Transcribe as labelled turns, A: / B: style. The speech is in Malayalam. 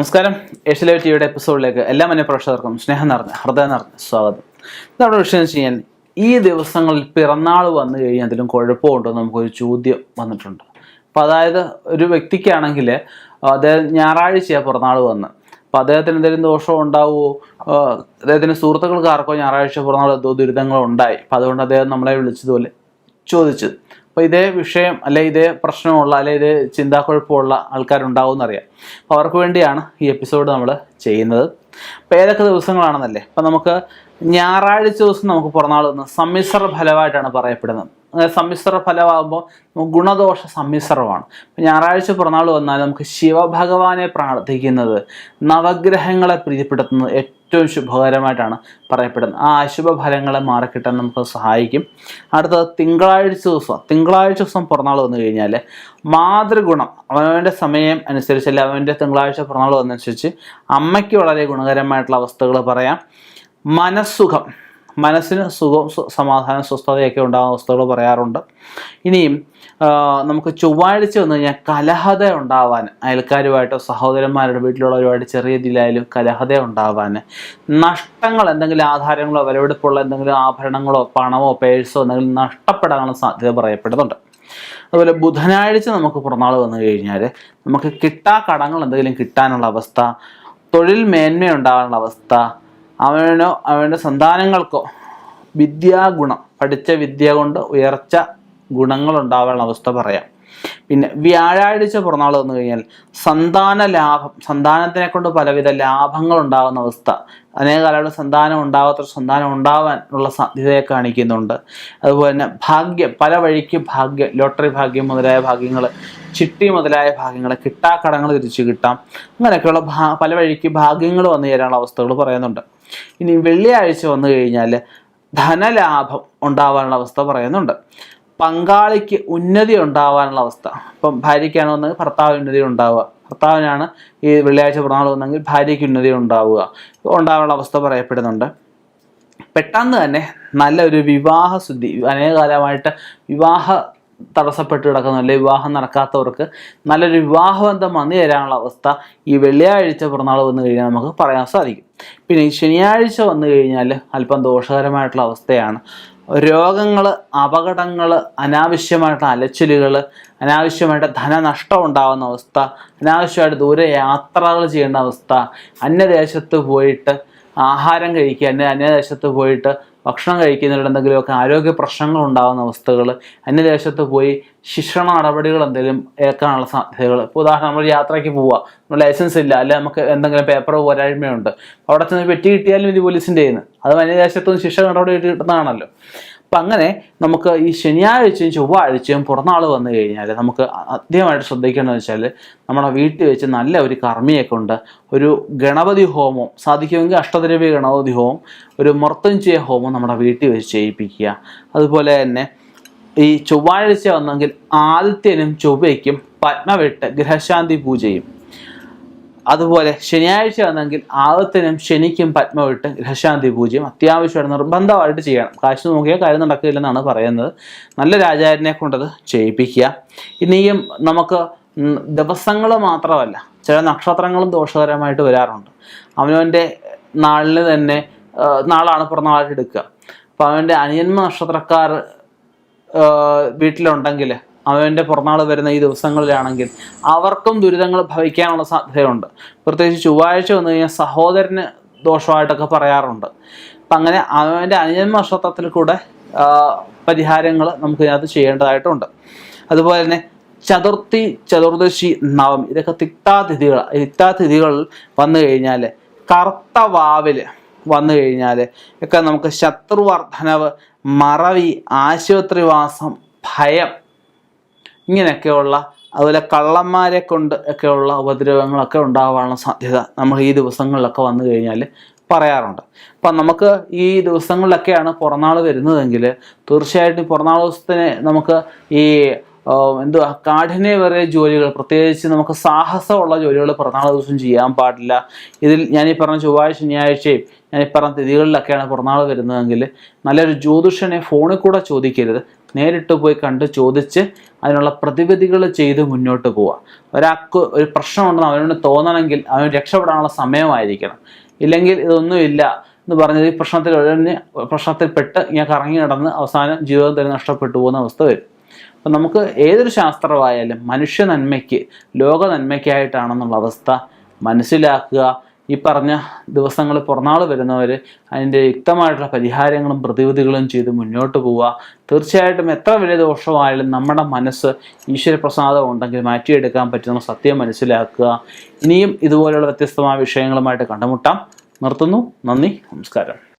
A: നമസ്കാരം. ഏഷ്യ ലൈവ് ടിവിയുടെ എപ്പിസോഡിലേക്ക് എല്ലാ മനഃപ്രേക്ഷകർക്കും സ്നേഹം നിറഞ്ഞ ഹൃദയം നിറഞ്ഞ സ്വാഗതം. നമ്മുടെ വിഷയം എന്ന് വെച്ച് ഈ ദിവസങ്ങളിൽ പിറന്നാൾ വന്നു കഴിഞ്ഞാൽ അതിലും കുഴപ്പമുണ്ടോ നമുക്കൊരു ചോദ്യം വന്നിട്ടുണ്ട്. അപ്പോൾ അതായത് ഒരു വ്യക്തിക്കാണെങ്കിൽ അദ്ദേഹം ഞായറാഴ്ചയാണ് പിറന്നാൾ വന്ന്. അപ്പോൾ അദ്ദേഹത്തിന് എന്തെങ്കിലും ദോഷം ഉണ്ടാവുമോ? അദ്ദേഹത്തിന്റെ സുഹൃത്തുക്കൾക്ക് ആർക്കോ ഞായറാഴ്ച പിറന്നാൾ എന്തോ ദുരിതങ്ങൾ ഉണ്ടായി. അപ്പോൾ അതുകൊണ്ട് അദ്ദേഹം നമ്മളെ വിളിച്ചതുപോലെ ചോദിച്ചത്. അപ്പോൾ ഇതേ വിഷയം അല്ലെ ഇതേ പ്രശ്നമുള്ള അല്ലെ ഇതേ ചിന്താക്കുഴപ്പമുള്ള ആൾക്കാരുണ്ടാവും എന്നറിയാം അപ്പോൾ അവർക്ക് വേണ്ടിയാണ് ഈ എപ്പിസോഡ് നമ്മൾ ചെയ്യുന്നത്. അപ്പോൾ ഏതൊക്കെ ദിവസങ്ങളാണെന്നല്ലേ? അപ്പോൾ നമുക്ക് ഞായറാഴ്ച ദിവസം നമുക്ക് പിറന്നാൾ സമ്മിശ്ര ഫലമായിട്ടാണ് പറയപ്പെടുന്നത്. സമ്മിശ്ര ഫലമാകുമ്പോൾ ഗുണദോഷ സമ്മിശ്രമാണ്. ഞായറാഴ്ച പിറന്നാൾ വന്നാൽ നമുക്ക് ശിവഭഗവാനെ പ്രാർത്ഥിക്കുന്നത് നവഗ്രഹങ്ങളെ പ്രീതിപ്പെടുത്തുന്നത് ഏറ്റവും ശുഭകരമായിട്ടാണ് പറയപ്പെടുന്നത്. ആ അശുഭ ഫലങ്ങളെ മാറിക്കിട്ടാൻ നമുക്ക് സഹായിക്കും. അടുത്തത് തിങ്കളാഴ്ച ദിവസം. തിങ്കളാഴ്ച ദിവസം പിറന്നാൾ വന്നു കഴിഞ്ഞാൽ മാതൃഗുണം അവനവന്റെ സമയം അനുസരിച്ച് അല്ലെ അവന്റെ തിങ്കളാഴ്ച പിറന്നാൾ വന്നനുസരിച്ച് അമ്മയ്ക്ക് വളരെ ഗുണകരമായിട്ടുള്ള അവസ്ഥകൾ പറയാം. മനസ്സുഖം. മനസ്സിന് സുഖം സമാധാനം സ്വസ്ഥതയൊക്കെ ഉണ്ടാകുന്ന അവസ്ഥകൾ പറയാറുണ്ട്. ഇനിയും നമുക്ക് ചൊവ്വാഴ്ച വന്നു കഴിഞ്ഞാൽ കലഹത ഉണ്ടാവാൻ അയൽക്കാരുമായിട്ടോ സഹോദരന്മാരുടെ വീട്ടിലുള്ളവരുമായിട്ട് ചെറിയ രീതിയിലായാലും കലഹത ഉണ്ടാവാൻ നഷ്ടങ്ങൾ എന്തെങ്കിലും ആധാരങ്ങളോ വിലവെടുപ്പുള്ള എന്തെങ്കിലും ആഭരണങ്ങളോ പണമോ പേഴ്സോ എന്തെങ്കിലും നഷ്ടപ്പെടാനുള്ള സാധ്യത പറയപ്പെടുന്നുണ്ട്. അതുപോലെ ബുധനാഴ്ച നമുക്ക് പുറന്നാൾ വന്നു കഴിഞ്ഞാൽ നമുക്ക് കിട്ടാ കടങ്ങൾ എന്തെങ്കിലും കിട്ടാനുള്ള അവസ്ഥ തൊഴിൽ മേന്മ ഉണ്ടാകാനുള്ള അവസ്ഥ അവനോ അവന്റെ സന്താനങ്ങൾക്കോ വിദ്യാഗുണം പഠിച്ച വിദ്യ കൊണ്ട് ഉയർച്ച ഗുണങ്ങൾ ഉണ്ടാവാനുള്ള അവസ്ഥ പറയാം. പിന്നെ വ്യാഴാഴ്ച പിറന്നാൾ വന്നു കഴിഞ്ഞാൽ സന്താന ലാഭം സന്താനത്തിനെ കൊണ്ട് പലവിധ ലാഭങ്ങൾ ഉണ്ടാകുന്ന അവസ്ഥ. അനേക കാലയുടെ സന്താനം ഉണ്ടാകാത്ത സന്താനം ഉണ്ടാവാൻ ഉള്ള സാധ്യതയെ കാണിക്കുന്നുണ്ട്. അതുപോലെ തന്നെ ഭാഗ്യം പല വഴിക്ക് ഭാഗ്യം ലോട്ടറി ഭാഗ്യം മുതലായ ഭാഗ്യങ്ങൾ ചിട്ടി മുതലായ ഭാഗ്യങ്ങൾ കിട്ടാക്കടങ്ങൾ തിരിച്ചു കിട്ടാം. അങ്ങനെയൊക്കെയുള്ള പല വഴിക്ക് ഭാഗ്യങ്ങൾ വന്നു ചേരാനുള്ള അവസ്ഥകൾ പറയുന്നുണ്ട്. ഇനി വെള്ളിയാഴ്ച വന്നു കഴിഞ്ഞാൽ ധനലാഭം ഉണ്ടാവാനുള്ള അവസ്ഥ പറയുന്നുണ്ട്. പങ്കാളിക്ക് ഉന്നതി ഉണ്ടാവാനുള്ള അവസ്ഥ. ഇപ്പം ഭാര്യയ്ക്കാണ് വന്നെങ്കിൽ ഭർത്താവ് ഉന്നതി ഉണ്ടാവുക. ഭർത്താവിനാണ് ഈ വെള്ളിയാഴ്ച പിറന്നാൾ വന്നെങ്കിൽ ഭാര്യയ്ക്ക് ഉന്നതി ഉണ്ടാവുക. ഉണ്ടാവാനുള്ള അവസ്ഥ പറയപ്പെടുന്നുണ്ട്. പെട്ടെന്ന് തന്നെ നല്ലൊരു വിവാഹ ശുദ്ധി അനേക കാലമായിട്ട് വിവാഹ തടസ്സപ്പെട്ട് കിടക്കുന്ന അല്ലെങ്കിൽ വിവാഹം നടക്കാത്തവർക്ക് നല്ലൊരു വിവാഹബന്ധം വന്നു തരാനുള്ള അവസ്ഥ ഈ വെള്ളിയാഴ്ച പിറന്നാൾ വന്നു കഴിഞ്ഞാൽ നമുക്ക് പറയാൻ സാധിക്കും. പിന്നെ ഈ ശനിയാഴ്ച വന്നു കഴിഞ്ഞാൽ അല്പം ദോഷകരമായിട്ടുള്ള അവസ്ഥയാണ്. രോഗങ്ങൾ അപകടങ്ങൾ അനാവശ്യമായിട്ടുള്ള അലച്ചിലുകൾ അനാവശ്യമായിട്ട് ധനനഷ്ടം ഉണ്ടാകുന്ന അവസ്ഥ അനാവശ്യമായിട്ട് ദൂരെ യാത്രകൾ ചെയ്യേണ്ട അവസ്ഥ അന്യദേശത്ത് പോയിട്ട് ആഹാരം കഴിക്കുക അന്യ അന്യദേശത്ത് പോയിട്ട് ഭക്ഷണം കഴിക്കുന്നതിൽ എന്തെങ്കിലുമൊക്കെ ആരോഗ്യ പ്രശ്നങ്ങൾ ഉണ്ടാകുന്ന അവസ്ഥകൾ അന്യദേശത്ത് പോയി ശിക്ഷണ നടപടികൾ എന്തെങ്കിലും ഏൽക്കാനുള്ള സാധ്യതകൾ. ഇപ്പോൾ ഉദാഹരണം നമ്മൾ യാത്രയ്ക്ക് പോവുക. നമ്മൾ ലൈസൻസ് ഇല്ല അല്ലെ നമുക്ക് എന്തെങ്കിലും പേപ്പർ പോരായ്മയുണ്ട്. അവിടെ ചെന്ന് പെറ്റി കിട്ടിയാലും ഇത് പോലീസിന്റെ ചെയ്യുന്നത് അത് അന്യദേശത്തുനിന്ന് ശിക്ഷ നടപടി കിട്ടുന്നതാണല്ലോ അപ്പം അങ്ങനെ നമുക്ക് ഈ ശനിയാഴ്ചയും ചൊവ്വാഴ്ചയും പുറന്നാൾ വന്നു കഴിഞ്ഞാൽ നമുക്ക് ആദ്യമായിട്ട് ശ്രദ്ധിക്കേണ്ടതെന്ന് വെച്ചാൽ നമ്മുടെ വീട്ടിൽ വെച്ച് നല്ല ഒരു കർമ്മിയെ കൊണ്ട് ഒരു ഗണപതി ഹോമം സാധിക്കുമെങ്കിൽ അഷ്ടദ്രവ്യ ഗണപതി ഹോമം ഒരു മൃത്യുഞ്ജയ ഹോമം നമ്മുടെ വീട്ടിൽ വെച്ച് ചെയ്യിപ്പിക്കുക. അതുപോലെ തന്നെ ഈ ചൊവ്വാഴ്ച വന്നെങ്കിൽ ആദിത്യനും ചൊവ്വയ്ക്കും പത്മവിട്ട് ഗ്രഹശാന്തി പൂജയും. അതുപോലെ ശനിയാഴ്ച വന്നെങ്കിൽ ആദത്തിനും ശനിക്കും പത്മവിട്ട് ഗ്രഹശാന്തി പൂജ്യം അത്യാവശ്യമായിട്ട് നിർബന്ധമായിട്ട് ചെയ്യണം. കാശ് നോക്കിയാൽ കാര്യം നടക്കില്ലെന്നാണ് പറയുന്നത്. നല്ല രാജാവിനെ കൊണ്ടത് ചെയ്യിപ്പിക്കുക. ഇനിയും നമുക്ക് ദിവസങ്ങൾ മാത്രമല്ല ചില നക്ഷത്രങ്ങളും ദോഷകരമായിട്ട് വരാറുണ്ട്. അവനവന്റെ നാളിന് തന്നെ നാളാണ് പിറന്നാളായിട്ട് എടുക്കുക. അപ്പോൾ അവന്റെ അനിയന്മ നക്ഷത്രക്കാർ വീട്ടിലുണ്ടെങ്കിൽ അവന്റെ പിറന്നാൾ വരുന്ന ഈ ദിവസങ്ങളിലാണെങ്കിൽ അവർക്കും ദുരിതങ്ങൾ ഭവിക്കാനുള്ള സാധ്യതയുണ്ട്. പ്രത്യേകിച്ച് ചൊവ്വാഴ്ച വന്നു കഴിഞ്ഞാൽ സഹോദരന് ദോഷമായിട്ടൊക്കെ പറയാറുണ്ട്. അപ്പം അങ്ങനെ അവന്റെ അനുജന്മ നക്ഷത്രത്തിൽ കൂടെ പരിഹാരങ്ങൾ നമുക്ക് ഇതിനകത്ത് ചെയ്യേണ്ടതായിട്ടുണ്ട്. അതുപോലെ തന്നെ ചതുർത്ഥി ചതുർദശി നവമി ഇതൊക്കെ തിക്താതിഥികൾ തിക്താതിഥികൾ വന്നു കഴിഞ്ഞാൽ കറുത്ത വാവിൽ വന്നു കഴിഞ്ഞാൽ ഒക്കെ നമുക്ക് ശത്രുവർദ്ധനവ് മറവി ആശുപത്രിവാസം ഭയം ഇങ്ങനെയൊക്കെയുള്ള അതുപോലെ കള്ളന്മാരെ കൊണ്ട് ഒക്കെയുള്ള ഉപദ്രവങ്ങളൊക്കെ ഉണ്ടാകാനുള്ള സാധ്യത നമ്മൾ ഈ ദിവസങ്ങളിലൊക്കെ വന്നു കഴിഞ്ഞാൽ പറയാറുണ്ട്. അപ്പം നമുക്ക് ഈ ദിവസങ്ങളിലൊക്കെയാണ് പുറന്നാൾ വരുന്നതെങ്കിൽ തീർച്ചയായിട്ടും പുറന്നാൾ ദിവസത്തിന് നമുക്ക് ഈ എന്തുവാ കാഠിന്യ വരെ ജോലികൾ പ്രത്യേകിച്ച് നമുക്ക് സാഹസമുള്ള ജോലികൾ പിറന്നാൾ ദിവസം ചെയ്യാൻ പാടില്ല. ഇതിൽ ഞാൻ പറഞ്ഞ ചൊവ്വാഴ്ച ശനിയാഴ്ചയും ഞാൻ ഈ പറഞ്ഞ തിഥികളിലൊക്കെയാണ് പിറന്നാൾ വരുന്നതെങ്കിൽ നല്ലൊരു ജ്യോതിഷനെ ഫോണിൽ കൂടെ ചോദിക്കരുത്. നേരിട്ട് പോയി കണ്ട് ചോദിച്ച് അതിനുള്ള പ്രതിവിധികൾ ചെയ്ത് മുന്നോട്ട് പോവുക. ഒരാൾക്ക് ഒരു പ്രശ്നമുണ്ടെന്ന് അവനോട് തോന്നണമെങ്കിൽ അവൻ രക്ഷപ്പെടാനുള്ള സമയമായിരിക്കണം. ഇല്ലെങ്കിൽ ഇതൊന്നുമില്ല എന്ന് പറഞ്ഞത് ഈ പ്രശ്നത്തിൽ ഒഴിഞ്ഞ് പ്രശ്നത്തിൽപ്പെട്ട് ഇങ്ങനെ കറങ്ങി നടന്ന് അവസാനം ജീവിതം തന്നെ നഷ്ടപ്പെട്ടു പോകുന്ന അവസ്ഥ വരും. അപ്പം നമുക്ക് ഏതൊരു ശാസ്ത്രമായാലും മനുഷ്യ നന്മയ്ക്ക് ലോക നന്മയ്ക്കായിട്ടാണെന്നുള്ള അവസ്ഥ മനസ്സിലാക്കുക ഈ പറഞ്ഞ ദിവസങ്ങൾ പുറന്നാൾ വരുന്നവർ അതിന്റെ യുക്തമായിട്ടുള്ള പരിഹാരങ്ങളും പ്രതിവിധികളും ചെയ്ത് മുന്നോട്ട് പോവുക. തീർച്ചയായിട്ടും എത്ര വലിയ ദോഷമായാലും നമ്മുടെ മനസ്സ് ഈശ്വരപ്രസാദം ഉണ്ടെങ്കിൽ മാറ്റിയെടുക്കാൻ പറ്റുന്ന സത്യം മനസ്സിലാക്കുക. ഇനിയും ഇതുപോലെയുള്ള വ്യത്യസ്തമായ വിഷയങ്ങളുമായിട്ട് കണ്ടുമുട്ടാം. നിർത്തുന്നു. നന്ദി. നമസ്കാരം.